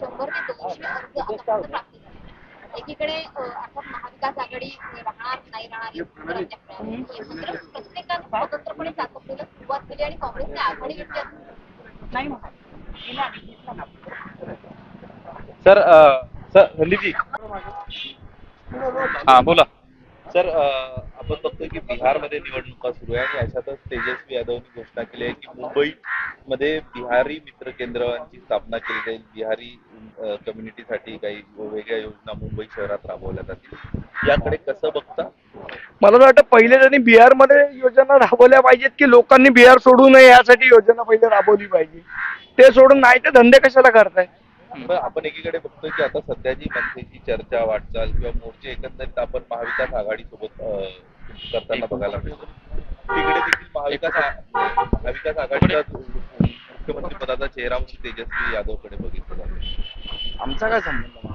शंभर ते दोनशे अर्ज आतापर्यंत प्राप्त झाले एकीकडे आपण महाविकास आघाडी राहणार नाही राहणार प्रत्येकाने स्वतंत्रपणे चाचपणीला सुरुवात केली आणि काँग्रेसने आघाडी घेतली. नाही सर सर दिलीपजी हा बोला. सर आपण बघतोय की बिहारमध्ये निवडणुका सुरू आहे आणि अशातच तेजस्वी यादवनी घोषणा केली आहे की मुंबई मुंबईमध्ये बिहारी मित्र केंद्रांची स्थापना केली जाईल. बिहारी कम्युनिटीसाठी काही वेगळ्या योजना मुंबई शहरात राबवल्या जातील. याकडे कसं बघता? मला तर वाटतं पहिले त्यांनी बिहारमध्ये योजना राबवल्या पाहिजेत की लोकांनी बिहार सोडू नये यासाठी योजना पहिले राबवली पाहिजे. ते सोडून नाही ते धंदे कशाला करताय? पण आपण एकीकडे बघतोय की आता सध्या जी मनसेची चर्चा वाटचाल किंवा मोर्चे एकंदरीत आपण महाविकास आघाडी सोबत करताना बघायला मिळतो. तिकडे देखील महाविकास आ- महाविकास आघाडीचा मुख्यमंत्री पदाचा चेहरा म्हणून तेजस्वी यादवकडे बघितलं जातं. आमचा काय संबंध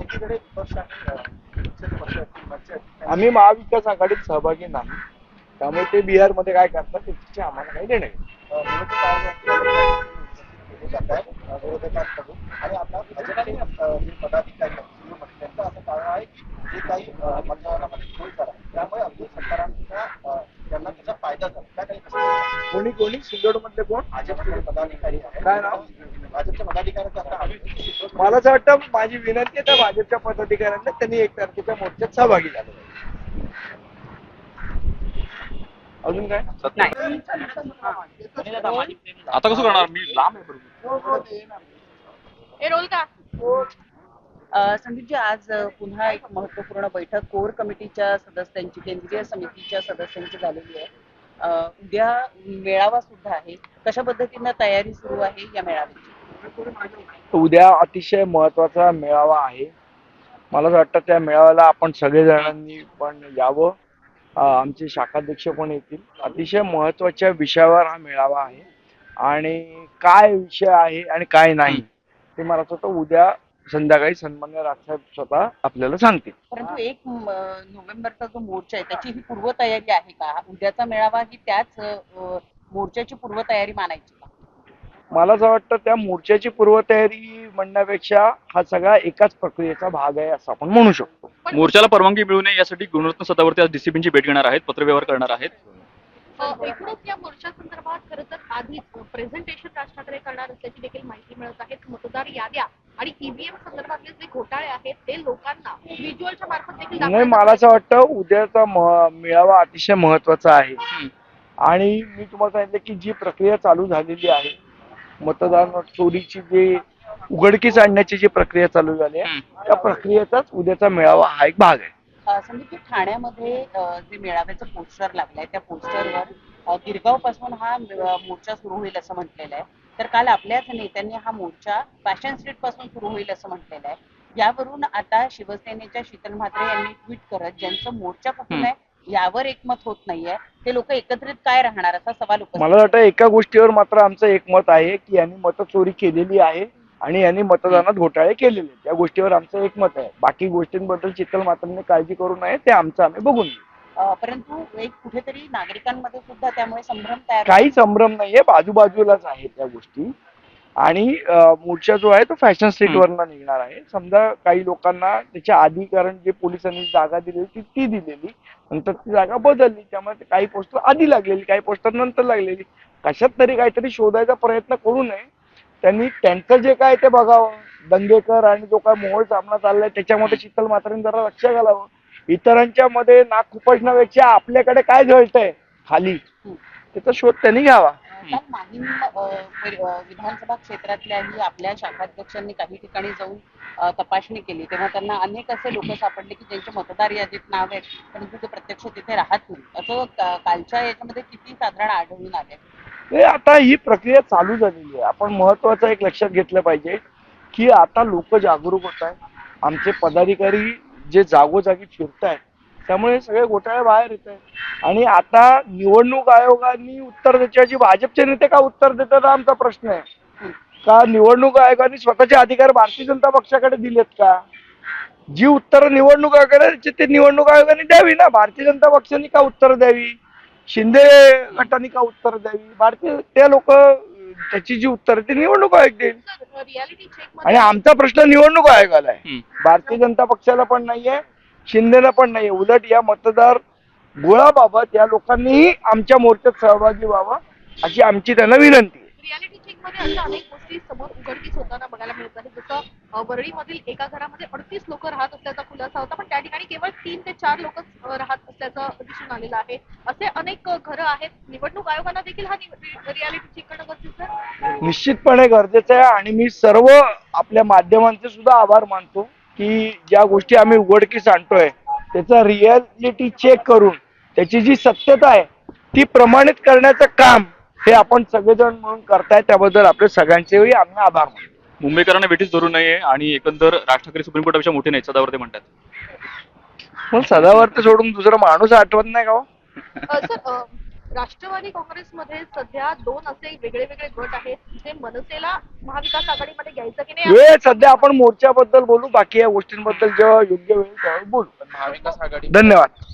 एकीकडे विपक्ष आणि अ, शिवसेना पक्ष असतील, मनसे असतील, आम्ही महाविकास आघाडीत सहभागी नाही. त्यामुळे ते बिहारमध्ये काय करतात त्याची आम्हाला काही देणं. अ, अ, विरोधकांकडून. आणि आता भाजपचे अ, जे पदाधिकारी आहेत शिव म्हटले, त्यांचं असं कारण आहे की जे काही अ, मतदानामध्ये सोय करा त्यामुळे सत्तारांचा अ, त्यांना त्याचा फायदा झाला त्या काही कसं बोलतात? कोणी कोणी? सिल्लोड मधले कोण? भाजपचे पदाधिकारी काय नाव? भाजपच्या पदाधिकाऱ्यांचा मला असं वाटतं माझी विनंती आहे त्या भाजपच्या पदाधिकाऱ्यांना त्यांनी एक तारखेच्या मोर्चात सहभागी झालं. अजून काय? आता कसं करणार? मी लांब हे रोल का अ, संदीपजी आज पुन्हा एक महत्त्वपूर्ण बैठक. कोर कमिटीच्या सदस्यांची केंद्रीय समितीच्या सदस्यांची झालेली आहे. उद्या मेळावा सुद्धा आहे. कशा पद्धतीनं तयारी सुरू आहे या मेळाव्याची? उद्या अतिशय महत्त्वाचा मेळावा आहे. मला असं वाटतं त्या मेळाव्याला आपण सगळेजणांनी पण यावं. आमचे शाखाध्यक्ष पण येतील. अतिशय महत्त्वाच्या विषयावर हा मेळावा आहे. आणि काय विषय आहे आणि काय नाही ते मला असं वाटतं उद्या संध्याकाळी सन्मान्य राजसाहेब स्वतः आपल्याला सांगतील. परंतु एक नोव्हेंबरचा जो मोर्चा आहे त्याची ही पूर्वतयारी आहे का? उद्याचा मेळावा ही त्याच मोर्चाची पूर्वतयारी मानायची का? मला असं वाटतं त्या मोर्चाची पूर्वतयारी म्हणण्यापेक्षा हा सगळा एकाच प्रक्रियेचा भाग आहे असं आपण म्हणू शकतो. मोर्चाला परवानगी मिळू नये यासाठी गुणरत्न सदावरती आज डीसीपींची भेट घेणार आहेत पत्रव्यवहार करणार आहेत. एकूणच या मोर्चा संदर्भात खरं तर आधीच प्रेझेंटेशन राज ठाकरे करणार असल्याची देखील माहिती मिळत आहे. मतदार याद्या आणि ईव्हीएम संदर्भातले जे घोटाळे आहेत ते लोकांना व्हिज्युअलच्या मार्फत देखील नाही मला असं वाटतं उद्याचा मेळावा अतिशय महत्त्वाचा आहे. आणि मी तुम्हाला सांगितलं की जी प्रक्रिया चालू झालेली आहे मतदान चोरीची जी उघडकीस आणण्याची जी प्रक्रिया चालू झाली आहे त्या प्रक्रियेचाच उद्याचा मेळावा हा एक भाग आहे. अ, संदीपजी ठाण्यामध्ये जे मेळाव्याचं पोस्टर लागलंय त्या पोस्टरवर गिरगावपासून हा मोर्चा सुरू होईल असं म्हटलेलं आहे. तर काल आपल्याच नेत्यांनी हा मोर्चा फॅशन स्ट्रीटपासून सुरू होईल असं म्हटलेलं आहे. यावरून आता शिवसेनेच्या शीतल म्हात्रे यांनी ट्विट करत ज्यांचं मोर्चा कुठून आहे यावर एकमत होत नाहीये. ते लोक एकत्रित काय राहणार असा सवाल उपस्थित मला वाटतं एका गोष्टीवर मात्र आमचं एकमत आहे की यांनी मतचोरी केलेली आहे आणि यांनी मतदानात घोटाळे केलेले. त्या गोष्टीवर आमचं एकमत आहे. बाकी गोष्टींबद्दल शीतल मात्रांनी काळजी करू नये ते आमचं आम्ही बघून घेऊ. परंतु एक कुठेतरी नागरिकांमध्ये सुद्धा त्यामुळे संभ्रम तयार काही संभ्रम नाहीये बाजूबाजूलाच आहे त्या गोष्टी. आणि मोर्चा जो आहे तो फॅशन स्ट्रीट वरनं निघणार आहे. समजा काही लोकांना त्याच्या आधी कारण जे पोलिसांनी जागा दिलेली ती ती दिलेली. नंतर ती जागा बदलली. त्यामुळे काही पोस्टर आधी लागलेली काही पोस्टर नंतर लागलेली. कशात तरी काहीतरी शोधायचा प्रयत्न करू नये. त्यांनी त्यांचं जे काय ते बघावं. दंगेकर आणि जो काय मोहोळ सामना चाललाय त्याच्यामध्ये शीतल मात्रांनी जरा लक्ष घालावं. इतरांच्या मध्ये नाक खुपसण्यापेक्षा आपल्याकडे काय जळतंय खाली. त्याचा शोध त्यांनी घ्यावा. काल माहीम अ, वि- अ, विधानसभा क्षेत्रातल्याही आपल्या शाखाध्यक्षांनी काही ठिकाणी जाऊन अ, तपासणी केली. तेव्हा त्यांना अनेक असे लोक सापडले की ज्यांचे मतदार यादीत नाव आहे परंतु ते प्रत्यक्ष तिथे राहत नाही. असं का- कालच्या याच्यामध्ये किती साधारण आढळून आले? हे आता ही प्रक्रिया चालू झालेली आहे. आपण महत्वाचं एक लक्षात घेतलं पाहिजे की आता लोक जागरूक होत आहे आमचे पदाधिकारी जे जागोजागी फिरत आहेत त्यामुळे सगळे घोटाळे बाहेर येत आहेत. आणि आता निवडणूक आयोगाने उत्तर द्यायची भाजपचे नेते का उत्तर देतात आमचा प्रश्न आहे. का निवडणूक आयोगाने स्वतःचे अधिकार भारतीय जनता पक्षाकडे दिलेत का? जी उत्तर निवडणूक आयोगाने ते निवडणूक आयोगाने द्यावी ना? भारतीय जनता पक्षाने का उत्तर द्यावी? शिंदे गटाने का उत्तर द्यावी? भारतीय ते लोक त्याची जी उत्तर ती निवडणूक आयोग देईल. सर रियालिटी चेक आणि आमचा प्रश्न निवडणूक आयोगाला आहे. भारतीय जनता पक्षाला पण नाहीये शिंदेला पण नाहीये. उलट या मतदार गोळाबाबत या लोकांनीही आमच्या मोर्चात सहभागी व्हावं अशी आमची त्यांना विनंती आहे. मध्ये अशा अनेक गोष्टी समोर उघडकीस होताना बघायला मिळत आहेत जसं वरळीमधील एका घरामध्ये अडतीस लोक राहत असल्याचा खुलासा होता पण त्या ठिकाणी केवळ तीन ते चार लोकच राहत असल्याचं दिसून आलेलं आहे. असे अनेक घरं आहेत. निवडणूक आयोगाला देखील हा रियालिटी चेक करणं गरजेचं निश्चितपणे गरजेचं आहे आणि मी सर्व आपल्या माध्यमांचे सुद्धा आभार मानतो की ज्या गोष्टी आम्ही उघडकीस आणतोय त्याचा रियालिटी चेक करून त्याची जी सत्यता आहे ती प्रमाणित करण्याचं काम हे आपण सगळेजण म्हणून करताय त्याबद्दल आपले सगळ्यांचेही आम्ही आभार मानतो. मुंबईकरांना भेटीस धरू नये आणि एकंदर राज ठाकरे सुप्रीम कोर्टापेक्षा मोठे नाहीत सदावर्ते म्हणतात. मग सदावर्त सोडून दुसरा माणूस आठवत नाही का हो? अ, सर अ, राष्ट्रवादी काँग्रेसमध्ये सध्या दोन असे वेगळे वेगळे गट आहेत जे मनसेला महाविकास आघाडीमध्ये घ्यायचं की नाही? वेळ सध्या आपण मोर्चाबद्दल बोलू बाकी या गोष्टींबद्दल जेव्हा योग्य वेळ त्यावेळी बोलू. महाविकास आघाडी. धन्यवाद.